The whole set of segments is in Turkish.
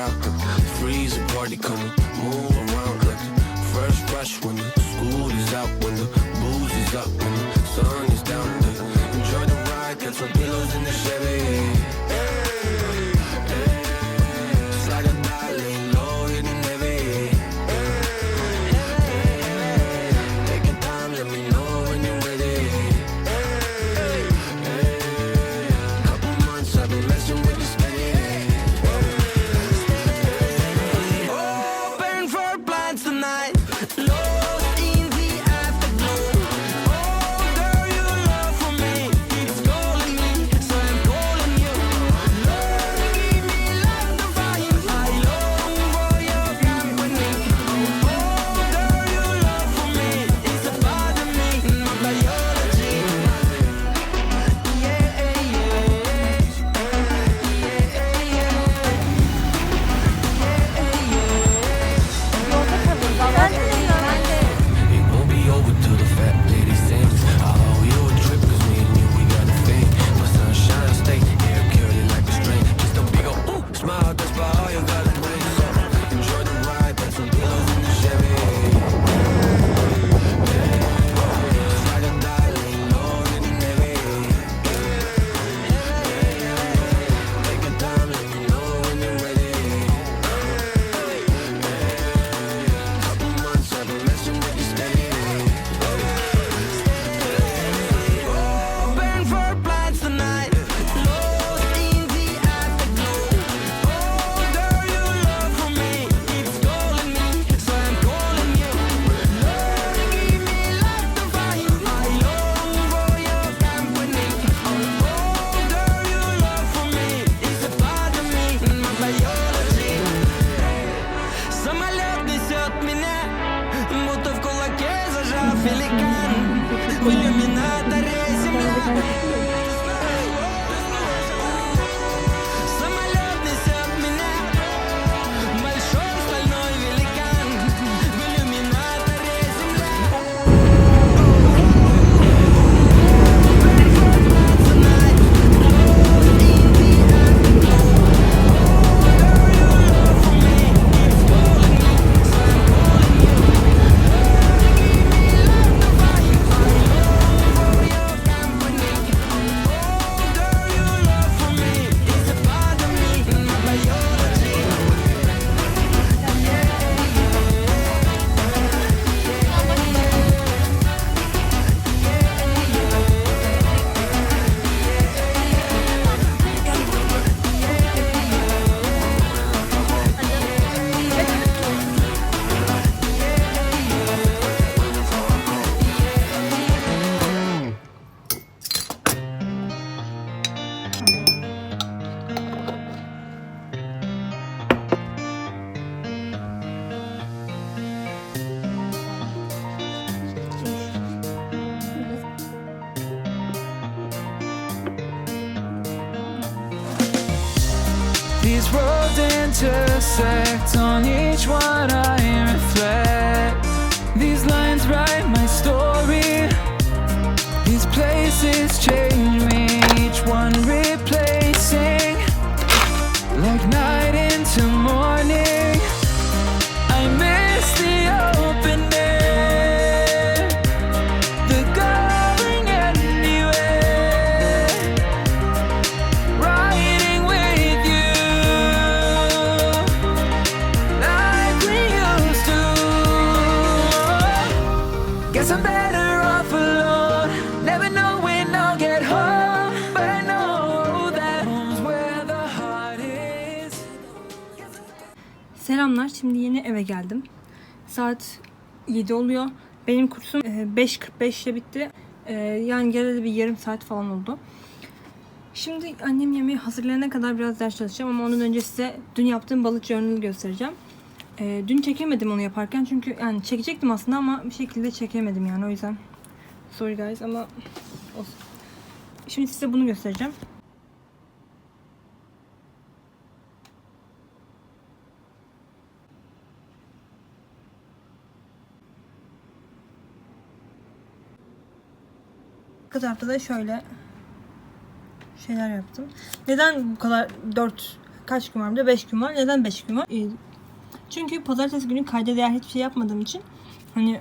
out the freezer party, come move around like the first rush when the school is out, when the booze is up, when the sun these roads intersect, on each one I reflect. These lines write my story, these places change me, each one replacing like night into morning. I miss these. Selamlar. Şimdi yeni eve geldim. Saat 7 oluyor. Benim kursum 5.45'te bitti. E, yani geleli bir yarım saat falan oldu. Şimdi annem yemeği hazırlayana kadar biraz ders çalışacağım ama ondan önce size dün yaptığım balık journal'ı göstereceğim. E, dün çekemedim onu yaparken çünkü yani çekecektim aslında ama bir şekilde çekemedim yani o yüzden. Sorry guys ama olsun. Şimdi size bunu göstereceğim. arka tarafta şöyle şeyler yaptım. Neden bu kadar 4 kaç gün var burada? 5 gün var. Neden 5 gün var? Ee, çünkü pazartesi günü kayda değer hiçbir şey yapmadığım için hani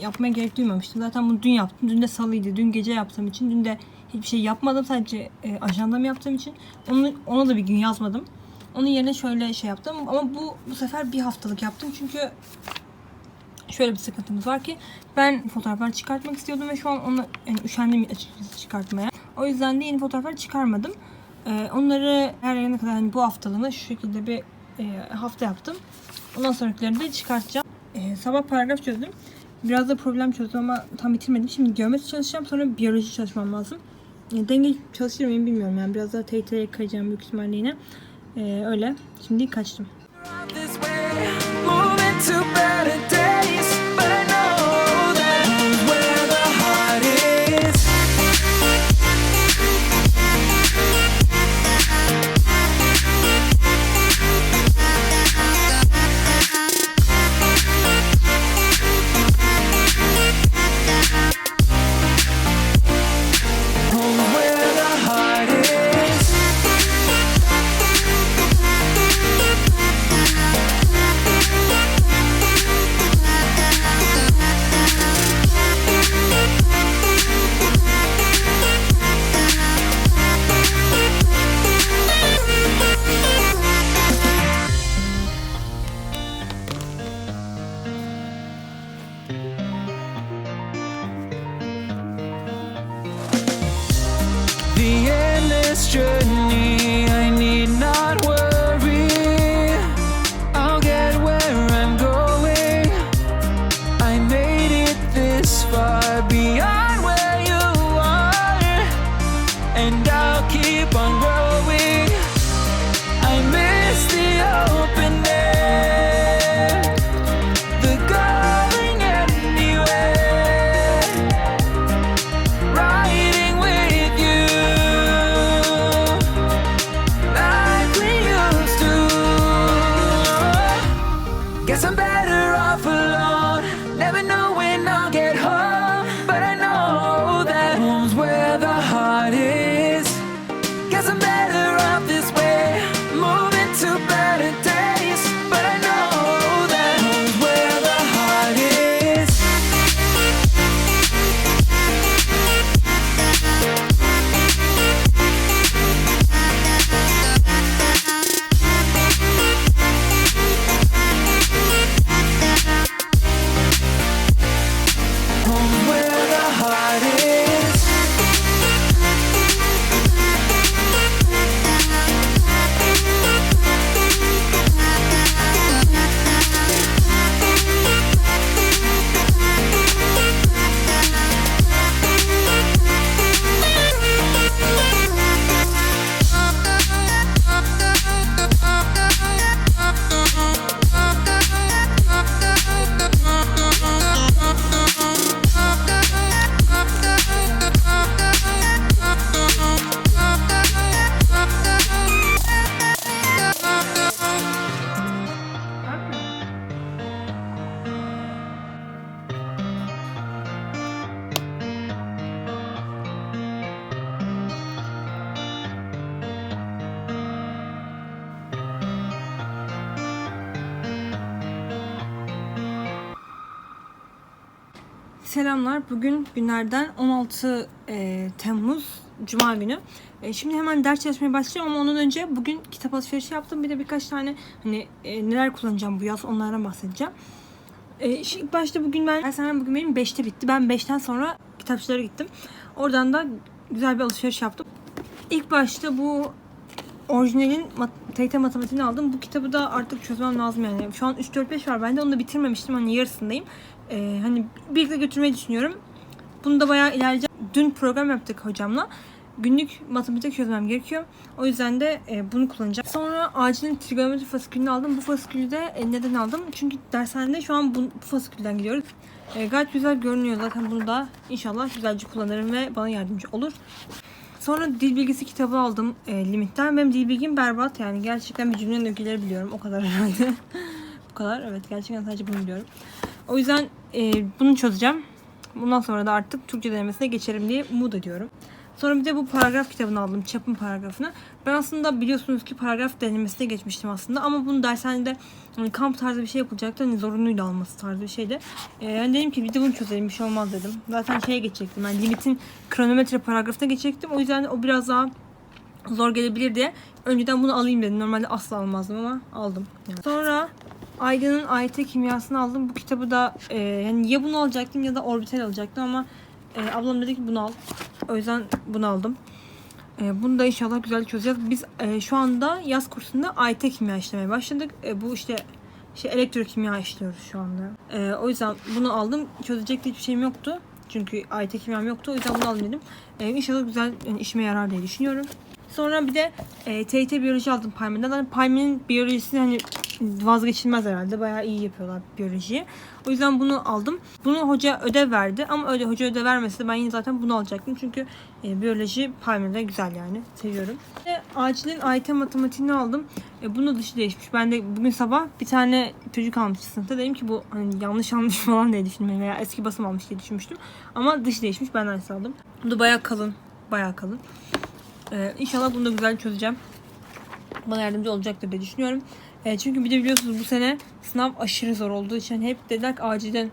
yapmaya gerek duymamıştım. Zaten bunu dün yaptım. Dün de salıydı. Dün gece yaptığım için. Dün de hiçbir şey yapmadım. Sadece e, ajandamı yaptığım için. Onu, ona da bir gün yazmadım. Onun yerine şöyle şey yaptım. Ama bu bu sefer bir haftalık yaptım. Çünkü şöyle bir sıkıntımız var ki ben fotoğraflar çıkartmak istiyordum ve şu an onu yani üşendim açıkçası çıkartmaya. O yüzden de yeni fotoğraflar çıkarmadım. Ee, onları her yerine kadar hani bu haftalığına şu şekilde bir e, hafta yaptım. Ondan sonrakileri de çıkartacağım. Ee, sabah paragraf çözdüm. Biraz da problem çözdüm ama tam bitirmedim. Şimdi geometri çalışacağım sonra biyoloji çalışmam lazım. E, denge çalışır mıyım bilmiyorum yani. Biraz daha TYT'ye kayacağım büyük ihtimalle yine. Ee, öyle. Şimdi kaçtım. the. Selamlar. Bugün günlerden 16 e, Temmuz Cuma günü. E, şimdi hemen ders çalışmaya başlayacağım ama ondan önce bugün kitap alışverişi yaptım. Bir de birkaç tane hani e, neler kullanacağım bu yaz onlardan bahsedeceğim. E, ilk başta bugün ben dershanem bugün benim 5'te bitti. Ben 5'ten sonra kitapçılara gittim. Oradan da güzel bir alışveriş yaptım. İlk başta bu orijinalin mat- TYT matematiğini aldım. Bu kitabı da artık çözmem lazım yani. Şu an 3-4-5 var. Ben de onu da bitirmemiştim. Hani yarısındayım. Ee, hani birlikte götürmeyi düşünüyorum. Bunu da bayağı ilerleyeceğim. Dün program yaptık hocamla. Günlük matematik çözmem gerekiyor. O yüzden de e, bunu kullanacağım. Sonra acilin trigonometri fasikülünü aldım. Bu fasikülü de e, neden aldım? Çünkü dershanede şu an bu, bu fasikülden gidiyoruz. E, gayet güzel görünüyor zaten bunu da inşallah güzelce kullanırım ve bana yardımcı olur. Sonra dil bilgisi kitabı aldım e, limitten. Benim dil bilgim berbat yani. Gerçekten bir cümlenin ögeleri biliyorum. O kadar herhalde. Bu kadar. Evet gerçekten sadece bunu biliyorum. O yüzden e, bunu çözeceğim. Bundan sonra da artık Türkçe denemesine geçerim diye umut ediyorum. Sonra bir de bu paragraf kitabını aldım. Çapın paragrafını. Ben aslında biliyorsunuz ki paragraf denemesine geçmiştim aslında. Ama bunu dershanede hani kamp tarzı bir şey yapılacaktı. Hani zorunluydu alması tarzı bir şeydi. Ee, yani dedim ki bir de bunu çözelim bir şey olmaz dedim. Zaten şeye geçecektim. Yani limitin kronometre paragrafına geçecektim. O yüzden o biraz daha zor gelebilir diye önceden bunu alayım dedim. Normalde asla almazdım ama aldım. Yani. Sonra Aydın'ın AYT kimyasını aldım. Bu kitabı da e, yani ya bunu alacaktım ya da orbital alacaktım ama e, ablam dedi ki bunu al. O yüzden bunu aldım. E, bunu da inşallah güzel çözeceğiz. Biz e, şu anda yaz kursunda AYT kimya işlemeye başladık. E, bu işte şey elektrokimya işliyoruz şu anda. E, o yüzden bunu aldım. Çözecek de hiçbir şeyim yoktu. Çünkü AYT kimyam yoktu. O yüzden bunu aldım dedim. E, inşallah güzel yani işime yarar diye düşünüyorum. Sonra bir de e, TYT biyoloji aldım Palmi'den. Hani Palmi'nin biyolojisi hani vazgeçilmez herhalde. Bayağı iyi yapıyorlar biyolojiyi. O yüzden bunu aldım. Bunu hoca ödev verdi ama öyle hoca ödev vermese de ben yine zaten bunu alacaktım. Çünkü e, biyoloji Palmi'de güzel yani. Seviyorum. Ve acilin AYT matematiğini aldım. E, bunu dışı değişmiş. Ben de bugün sabah bir tane çocuk almış sınıfta. Dedim ki bu hani yanlış almış falan diye düşündüm. Veya eski basım almış diye düşünmüştüm. Ama dışı değişmiş. Ben aynısı aldım. Bu da bayağı kalın. Bayağı kalın. Ee, inşallah bunu da güzel çözeceğim. Bana yardımcı olacaktır diye düşünüyorum. Ee, çünkü bir de biliyorsunuz bu sene sınav aşırı zor olduğu için hep dediler ki acilden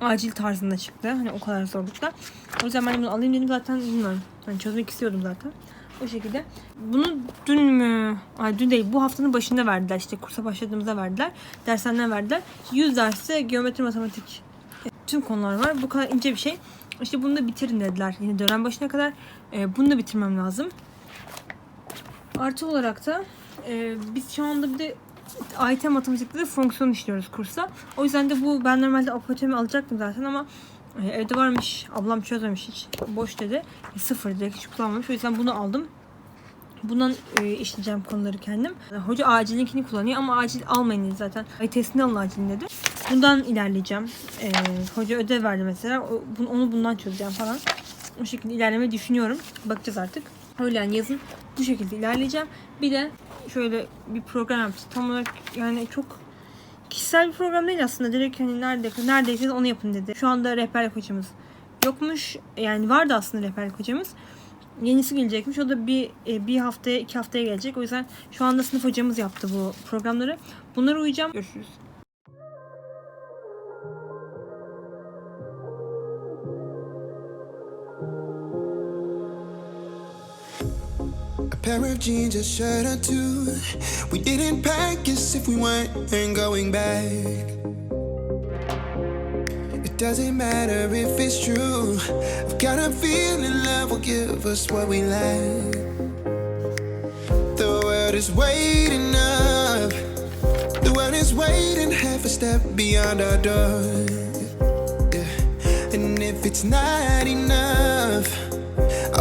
acil tarzında çıktı. Hani o kadar zorlukla. O yüzden ben bunu alayım dedim zaten bilmiyorum. Hani çözmek istiyordum zaten. O şekilde. Bunu dün mü? Ay dün değil. Bu haftanın başında verdiler. işte kursa başladığımızda verdiler. Dershaneden verdiler. 100 derste geometri, matematik e, tüm konular var. Bu kadar ince bir şey. İşte bunu da bitirin dediler. Yine dönem başına kadar. E, bunu da bitirmem lazım. Artı olarak da e, biz şu anda bir de AYT matematikte fonksiyon işliyoruz kursa. O yüzden de bu ben normalde apotomi alacaktım zaten ama e, evde varmış. Ablam çözmemiş hiç. Boş dedi. E, sıfır direkt hiç kullanmamış. O yüzden bunu aldım. Bundan e, işleyeceğim konuları kendim. Hoca acilinkini kullanıyor ama acil almayın dedi zaten. AYT'sini alın acilin dedi. Bundan ilerleyeceğim. E, hoca ödev verdi mesela. O, bunu, onu bundan çözeceğim falan. O şekilde ilerlemeyi düşünüyorum. Bakacağız artık. Öyle yani yazın bu şekilde ilerleyeceğim. Bir de şöyle bir program yapacağız. Tam olarak yani çok kişisel bir program değil aslında. Direkt hani nerede, neredeyse onu yapın dedi. Şu anda rehberlik hocamız yokmuş. Yani vardı aslında rehberlik hocamız. Yenisi gelecekmiş. O da bir e, bir haftaya iki haftaya gelecek. O yüzden şu anda sınıf hocamız yaptı bu programları. Bunlara uyacağım. Görüşürüz. Jeans, a shirt or two. We didn't pack as if we weren't going back. It doesn't matter if it's true. I've got a feeling love will give us what we lack. The world is waiting up. The world is waiting half a step beyond our door. Yeah. And if it's not enough.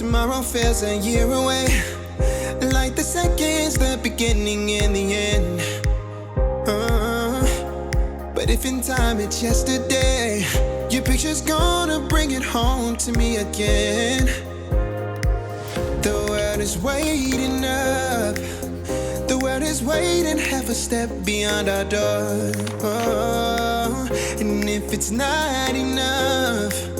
Tomorrow feels a year away. Like the seconds, the beginning and the end. Uh, but if in time it's yesterday, your picture's gonna bring it home to me again. The world is waiting up. The world is waiting half a step beyond our door. Oh, and if it's not enough,